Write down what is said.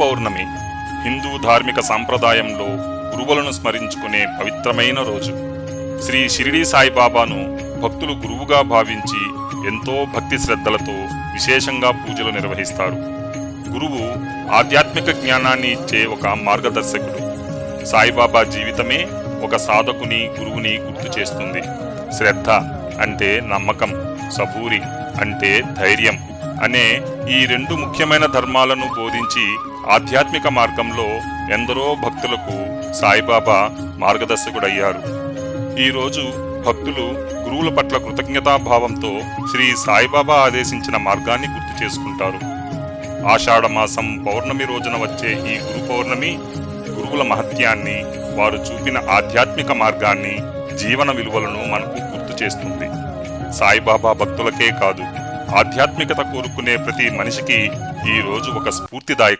పౌర్ణమి హిందూ ధార్మిక సాంప్రదాయంలో గురువులను స్మరించుకునే పవిత్రమైన రోజు. శ్రీ షిరిడీ సాయిబాబాను భక్తులు గురువుగా భావించి ఎంతో భక్తి శ్రద్ధలతో విశేషంగా పూజలు నిర్వహిస్తారు. గురువు ఆధ్యాత్మిక జ్ఞానాన్ని ఇచ్చే ఒక మార్గదర్శకుడు. సాయిబాబా జీవితమే ఒక సాధకుని గురువుని గుర్తు చేస్తుంది. శ్రద్ధ అంటే నమ్మకం సబూరి అంటే ధైర్యం. అనే ఈ రెండు ముఖ్యమైన ధర్మాలను బోధించి ఆధ్యాత్మిక మార్గంలో ఎందరో భక్తులకు సాయిబాబా మార్గదర్శకుడయ్యారు. ఈరోజు భక్తులు గురువుల పట్ల కృతజ్ఞతాభావంతో శ్రీ సాయిబాబా ఆదేశించిన మార్గాన్ని గుర్తు చేసుకుంటారు. ఆషాఢమాసం పౌర్ణమి రోజున వచ్చే ఈ గురు పౌర్ణమి గురువుల మహత్యాన్ని వారు చూపిన ఆధ్యాత్మిక మార్గాన్ని జీవన విలువలను మనకు గుర్తు చేస్తుంది. సాయిబాబా భక్తులకే కాదు ఆధ్యాత్మికత కోరుకునే ప్రతి మనిషికి ఈ రోజు ఒక స్ఫూర్తిదాయక.